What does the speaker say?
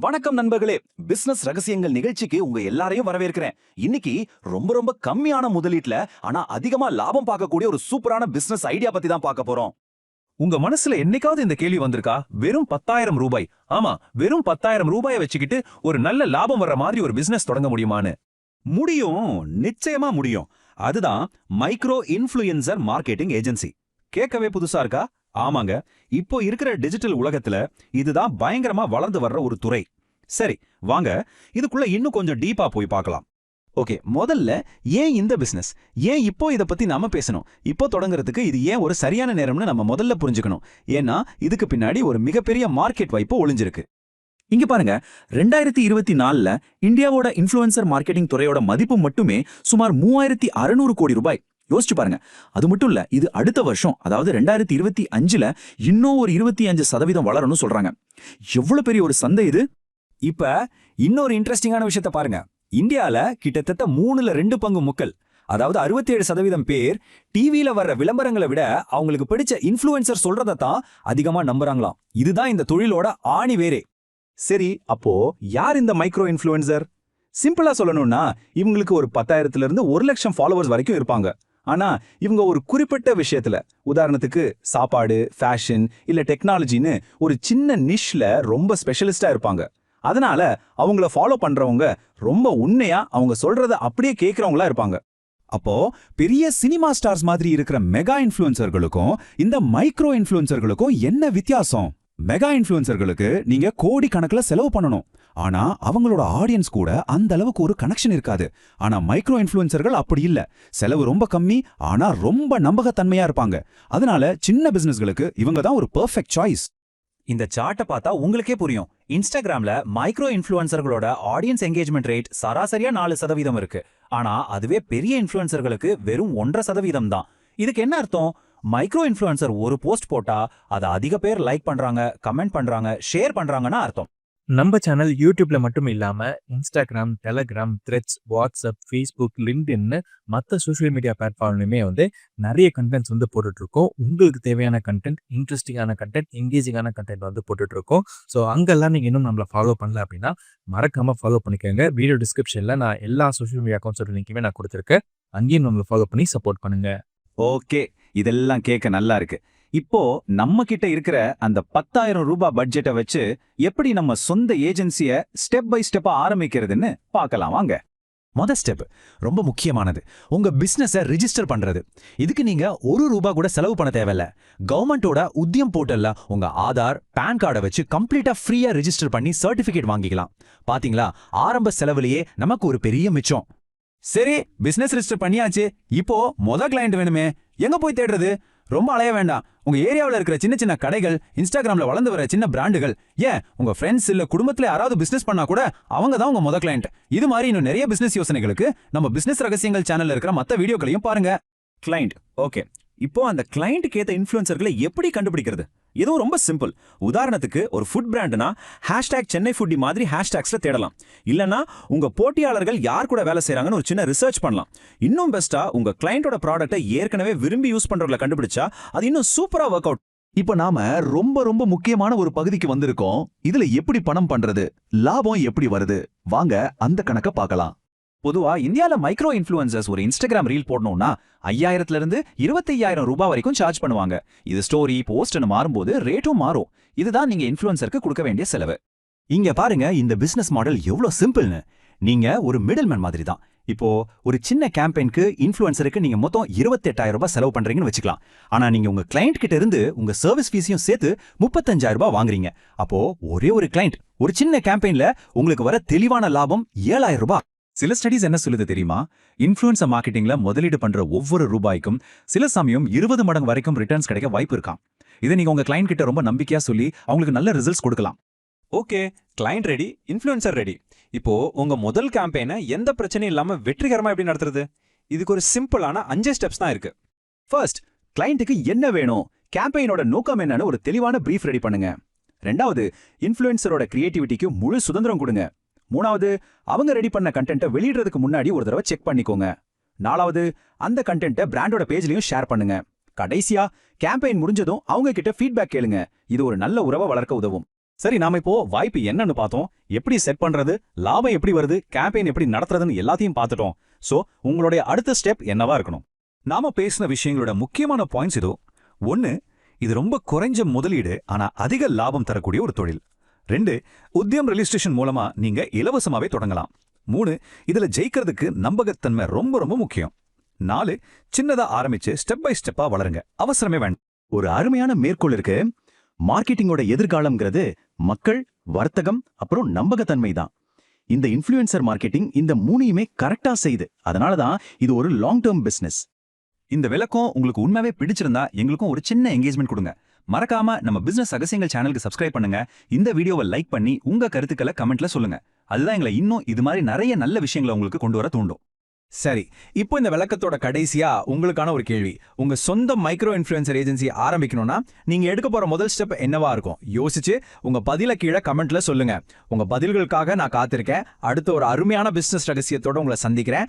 வணக்கம் நண்பர்களே. பிசினஸ் ரகசியங்கள் நிகழ்ச்சிக்கு உங்க எல்லாரையும் வரவேற்கிறேன். இன்னைக்கு ரொம்ப ரொம்ப கம்மியான முதலீட்டுல ஆனா அதிகமா லாபம் பார்க்கக்கூடிய ஒரு சூப்பரான பிசினஸ் ஐடியா பத்தி தான் பார்க்க போறோம். உங்க மனசுல என்னைக்காவது இந்த கேள்வி வந்திருக்கா? வெறும் பத்தாயிரம் ரூபாய். ஆமா வெறும் பத்தாயிரம் ரூபாயை வச்சுக்கிட்டு ஒரு நல்ல லாபம் வர்ற மாதிரி ஒரு பிசினஸ் தொடங்க முடியுமான்னு. முடியும் நிச்சயமா முடியும். அதுதான் மைக்ரோ இன்ஃப்ளூயன்சர் மார்க்கெட்டிங் ஏஜென்சி கேட்கவே புதுசா இருக்கா? ஆமாங்க. இப்போ இருக்கிற டிஜிட்டல் உலகத்துல இதுதான் பயங்கரமா வளர்ந்து வர்ற ஒரு துறை. சரி வாங்க. இதுக்குள்ள இன்னும் கொஞ்சம் டீப்பா போய் பார்க்கலாம். ஓகே முதல்ல ஏன் இந்த பிசினஸ் ஏன் இப்போ இத பத்தி நாம பேசணும்? இப்போ தொடங்குறதுக்கு இது ஏன் ஒரு சரியான நேரம்னு நம்ம முதல்ல புரிஞ்சுக்கணும். ஏன்னா இதுக்கு பின்னாடி ஒரு மிகப்பெரிய மார்க்கெட் வாய்ப்பு ஒளிஞ்சிருக்கு. இங்க பாருங்க ரெண்டாயிரத்தி இருபத்தி நாலுல இந்தியாவோட இன்ஃப்ளூயன்சர் மார்க்கெட்டிங் துறையோட மதிப்பு மட்டுமே சுமார் மூவாயிரத்தி அறுநூறு கோடி ரூபாய். யோசிச்சு பாருங்க. அது மட்டும் இல்ல இது அடுத்த வருஷம் அதாவது ரெண்டாயிரத்தி இருபத்தி அஞ்சுல இன்னும் ஒரு இருபத்தி அஞ்சு சதவீதம் வளரணும்னு சொல்றாங்க. எவ்வளவு பெரிய ஒரு சந்தை இது? இப்ப இன்னொரு இன்ட்ரெஸ்டிங்கான விஷயத்த பாருங்க. இந்தியால கிட்டத்தட்ட மூணுல ரெண்டு பங்கு மக்கள் அதாவது 67% சதவீதம் பேர் டிவியில வர்ற விளம்பரங்களை விட அவங்களுக்கு பிடிச்ச இன்ஃபுளுசர் சொல்றதை தான் அதிகமா நம்புறாங்களாம். இதுதான் இந்த தொழிலோட ஆணி வேறே சரி அப்போ யார் இந்த மைக்ரோ இன்ஃபுளுசர் சிம்பிளா சொல்லணும்னா இவங்களுக்கு ஒரு பத்தாயிரத்துல இருந்து ஒரு லட்சம் ஃபாலோவர்ஸ் வரைக்கும் இருப்பாங்க. ஆனா இவங்க ஒரு குறிப்பிட்ட விஷயத்துல. உதாரணத்துக்கு சாப்பாடு ஃபேஷன் இல்ல டெக்னாலஜின்னு ஒரு சின்ன நிஷ்ல ரொம்ப ஸ்பெஷலிஸ்டா இருப்பாங்க. அதனால அவங்கள ஃபாலோ பண்றவங்க ரொம்ப உண்மையா அவங்க சொல்றத அப்படியே கேட்கறவங்களா இருப்பாங்க. அப்போ பெரிய சினிமா ஸ்டார்ஸ் மாதிரி இருக்கிற மெகா இன்ஃப்ளூயன்சர்களுக்கும் இந்த மைக்ரோ இன்ஃப்ளூயன்சர்களுக்கும் என்ன வித்தியாசம்? மெகா இன்ஃப்ளூயன்சர்களுக்கு நீங்க கோடி கணக்குல செலவு பண்ணணும். ஆனா அவங்களோட ஆடியன்ஸ் கூட அந்த அளவுக்கு ஒரு கனெக்ஷன் இருக்காது. ஆனா மைக்ரோ இன்ஃப்ளூயன்சர்கள் அப்படி இல்ல. செலவு ரொம்ப கம்மி ஆனா ரொம்ப நம்பகத்தன்மையா இருப்பாங்க. அதனால சின்ன பிசினஸ்களுக்கு இவங்க தான் ஒரு பெர்ஃபெக்ட் சாய்ஸ் இந்த சார்ட்டை பார்த்தா உங்களுக்கே புரியும். இன்ஸ்டாகிராம்ல மைக்ரோ இன்ஃப்ளூயன்சர்களோட ஆடியன்ஸ் என்கேஜ்மெண்ட் ரேட் சராசரியா நாலு சதவீதம் இருக்கு. ஆனா அதுவே பெரிய இன்ஃப்ளூயன்சர்களுக்கு வெறும் ஒன்றரை சதவீதம் தான். இதுக்கு என்ன அர்த்தம்? மைக்ரோ இன்ஃப்ளூயன்சர் ஒரு போஸ்ட் போட்டா அதை அதிக பேர் லைக் பண்றாங்க கமெண்ட் பண்றாங்க ஷேர் பண்றாங்கன்னா அர்த்தம். நம்ம சேனல் யூடியூப்ல மட்டும் இல்லாம Instagram Telegram Threads WhatsApp Facebook லிங்க்டின்னு மற்ற சோஷியல் மீடியா பிளாட்ஃபார்ம்லையுமே வந்து நிறைய கண்டென்ட்ஸ் வந்து போட்டுட்டு இருக்கோம் உங்களுக்கு தேவையான கண்டென்ட் இன்ட்ரெஸ்டிங்கான கண்டென்ட் என்கேஜிங்கான கண்டென்ட் வந்து போட்டுட்டு இருக்கோம் ஸோ அங்கெல்லாம் நீங்க இன்னும் நம்மளை ஃபாலோ பண்ணல அப்படின்னா மறக்காம ஃபாலோ பண்ணிக்கோங்க. வீடியோ டிஸ்கிரிப்ஷன்ல நான் எல்லா சோஷியல் மீடியா அக்கௌண்ட்ஸோட லிங்க்குமே நான் கொடுத்துருக்கேன். அங்கேயும் நம்மளை ஃபாலோ பண்ணி சப்போர்ட் பண்ணுங்க. ஓகே இதெல்லாம் கேட்க நல்லா இருக்கு. இப்போ நம்ம கிட்ட இருக்கிற அந்த பத்தாயிரம் ரூபாய் பட்ஜெட்டை வச்சு எப்படி நம்ம சொந்த ஏஜென்சிய ஸ்டெப் பை ஸ்டெப்பா ஆரம்பிக்கிறதுன்னு பார்க்கலாம் வாங்க. மொத ஸ்டெப் ரொம்ப முக்கியமானது. உங்க பிசினஸ ரிஜிஸ்டர் பண்றது. இதுக்கு நீங்க ஒரு ரூபா கூட செலவு பண்ண தேவையில்ல. கவர்மெண்டோட உத்தியம் போர்ட்டல்ல உங்க ஆதார் பேன் கார்டை வச்சு கம்ப்ளீட்டா ஃப்ரீயா ரிஜிஸ்டர் பண்ணி சர்டிபிகேட் வாங்கிக்கலாம். பாத்தீங்களா? ஆரம்ப செலவுலயே நமக்கு ஒரு பெரிய மிச்சம். சரி பிசினஸ் ரிஜிஸ்டர் பண்ணியாச்சு. இப்போ மொத கிளையண்ட் வேணுமே. எங்க போய் தேடுறது? ரொம்ப அலைய வேண்டாம். உங்க ஏரியாவுல இருக்கிற சின்ன சின்ன கடைகள் இன்ஸ்டாகிராம்ல வளர்ந்து வர சின்ன பிராண்டுகள் ஏன்? உங்க ஃப்ரெண்ட்ஸ் இல்ல குடும்பத்துல யாராவது பிசினஸ் பண்ணா கூட அவங்க தான் உங்க முத கிளையண்ட் இது மாதிரி இன்னும் நிறைய பிசினஸ் யோசனைகளுக்கு நம்ம பிசினஸ் ரகசியங்கள் சேனல்ல இருக்கிற மத்த வீடியோக்களையும் பாருங்க. கிளையண்ட் ஓகே இப்போ அந்த கிளையண்ட்டுக்கு ஏத்த இன்ஃப்ளூயன்சர்களை எப்படி கண்டுபிடிக்கிறது? இதுவும் ரொம்ப சிம்பிள் உதாரணத்துக்கு ஒரு ஃபுட் பிராண்ட்னா ஹேஷ்டேக் சென்னை ஃபுட்டி மாதிரி ஹேஷ்டேக்ஸ்ல தேடலாம். இல்லனா உங்க போட்டியாளர்கள் யார் கூட வேலை செய்கிறாங்கன்னு ஒரு சின்ன ரிசர்ச் பண்ணலாம். இன்னும் பெஸ்டா உங்க கிளையண்டோட ப்ராடக்ட்டை ஏற்கனவே விரும்பி யூஸ் பண்றவங்களை கண்டுபிடிச்சா அது இன்னும் சூப்பரா ஒர்க் அவுட் இப்ப நாம ரொம்ப ரொம்ப முக்கியமான ஒரு பகுதிக்கு வந்திருக்கோம். இதுல எப்படி பணம் பண்றது? லாபம் எப்படி வருது? வாங்க அந்த கணக்க பார்க்கலாம். பொதுவா இந்தியால மைக்ரோ இன்ஃபுளுசர்ஸ் ஒரு இன்ஸ்டாகிராம் ரீல் போடணும்னா ஐயாயிரத்துல இருந்து இருபத்தையாயிரம் ரூபாய் வரைக்கும் சார்ஜ் பண்ணுவாங்க. இது ஸ்டோரி போஸ்ட்னு மாறும்போது ரேட்டும் மாறும். இதுதான் நீங்க இன்ஃபுளுசருக்கு கொடுக்க வேண்டிய செலவு. இங்க பாருங்க இந்த பிசினஸ் மாடல் எவ்வளவு சிம்பிள்னு நீங்க ஒரு மிடில்மேன் மாதிரி தான் இப்போ ஒரு சின்ன கேம்பெயினுக்கு இன்ஃப்ளூயன்சருக்கு நீங்க மொத்தம் இருபத்தெட்டாயிரம் ரூபாய் செலவு பண்றீங்கன்னு வச்சுக்கலாம். ஆனா நீங்க உங்க கிளைண்ட் கிட்ட இருந்து உங்க சர்வீஸ் ஃபீஸையும் சேர்த்து முப்பத்தஞ்சாயிரம் ரூபாய் வாங்குறீங்க. அப்போ ஒரே ஒரு கிளையண்ட் ஒரு சின்ன கேம்பெயின்ல உங்களுக்கு வர தெளிவான லாபம் ஏழாயிரம் ரூபாய். சில ஸ்டடிஸ் என்ன சொல்லுது தெரியுமா? இன்ஃப்ளூயன்சர் மார்க்கெட்டிங்ல முதலீடு பண்ற ஒவ்வொரு ரூபாய்க்கும் சில சமயம் இருபது மடங்கு வரைக்கும் ரிட்டர்ன்ஸ் கிடைக்க வாய்ப்பு இருக்கான் இதை நீங்க உங்க கிளையண்ட் கிட்ட ரொம்ப நம்பிக்கையா சொல்லி அவங்களுக்கு நல்ல ரிசல்ட்ஸ் கொடுக்கலாம். Okay client ready influencer ready இப்போ உங்க முதல் கேம்பெயினை எந்த பிரச்சனையும் இல்லாம வெற்றிகரமா எப்படி நடத்துறது? இதுக்கு ஒரு சிம்பிளான அஞ்சு ஸ்டெப்ஸ் தான் இருக்கு. ஃபர்ஸ்ட் கிளைண்ட்டுக்கு என்ன வேணும்? கேம்பெயினோட நோக்கம் என்னன்னு ஒரு தெளிவான பிரீஃப் ரெடி பண்ணுங்க. ரெண்டாவது இன்ஃப்ளூயன்சரோட கிரியேட்டிவிட்டிக்கு முழு சுதந்திரம் கொடுங்க. மூணாவது அவங்க ரெடி பண்ண கண்டென்ட்டை வெளியிடுறதுக்கு முன்னாடி ஒரு தடவை செக் பண்ணிக்கோங்க. நாலாவது அந்த கண்டென்ட்டை பிராண்டோட பேஜ்லயும் ஷேர் பண்ணுங்க. கடைசியா கேம்பெயின் முடிஞ்சதும் அவங்க கிட்ட ஃபீட்பேக் கேளுங்க. இது ஒரு நல்ல உறவை வளர்க்க உதவும். சரி நாம இப்போ வாய்ப்பு என்னன்னு பார்த்தோம். எப்படி செட் பண்றது லாபம் எப்படி வருது கேம்பெயின் எப்படி நடத்துறதுன்னு எல்லாத்தையும் பார்த்துட்டோம். சோ உங்களுடைய அடுத்த ஸ்டெப் என்னவா இருக்கணும்? நாம பேசின விஷயங்களோட முக்கியமான பாயிண்ட்ஸ் இதோ. ஒன்னு இது ரொம்ப குறைஞ்ச முதலீடு ஆனா அதிக லாபம் தரக்கூடிய ஒரு தொழில். ரெண்டு உத்தியம் ரெஜிஸ்ட்ரேஷன் மூலமா நீங்க இலவசமாவே தொடங்கலாம். மூணு இதுல ஜெயிக்கிறதுக்கு நம்பகத்தன்மை ரொம்ப ரொம்ப முக்கியம். நாலு சின்னதா ஆரம்பிச்சு ஸ்டெப் பை ஸ்டெப்பா வளருங்க. அவசரமே வேண்டாம் ஒரு அருமையான மேற்கோள் இருக்கு. மார்க்கெட்டிங்கோட எதிர்காலம்ங்கிறது மக்கள் வர்த்தகம் அப்புறம் நம்பகத்தன்மை தான். இந்த இன்ஃப்ளூயன்சர் மார்க்கெட்டிங் இந்த மூணையுமே கரெக்டா செய்யுது அதனால தான் இது ஒரு லாங் டேர்ம் பிசினஸ் இந்த விளக்கம் உங்களுக்கு உண்மையாவே பிடிச்சிருந்தா எங்களுக்கும் ஒரு சின்ன என்கேஜ்மெண்ட் கொடுங்க. மறக்காம நம்ம பிசினஸ் ரகசியங்கள் சேனலுக்கு சப்ஸ்கிரைப் பண்ணுங்க. இந்த வீடியோவை லைக் பண்ணி உங்க கருத்துக்களை கமெண்ட்ல சொல்லுங்க. அதுதான் எங்களை இன்னும் இது மாதிரி நிறைய நல்ல விஷயங்களை உங்களுக்கு கொண்டு வர தூண்டும். சரி இப்போ இந்த விளக்கத்தோட கடைசியா உங்களுக்கான ஒரு கேள்வி. உங்க சொந்த மைக்ரோ இன்ஃபுளுசர் ஏஜென்சி ஆரம்பிக்கணும்னா நீங்க எடுக்க போற முதல் ஸ்டெப் என்னவா இருக்கும்? யோசிச்சு உங்க பதில கீழே கமெண்ட்ல சொல்லுங்க. உங்க பதில்களுக்காக நான் காத்திருக்கேன். அடுத்த ஒரு அருமையான பிசினஸ் ரகசியத்தோட உங்களை சந்திக்கிறேன்.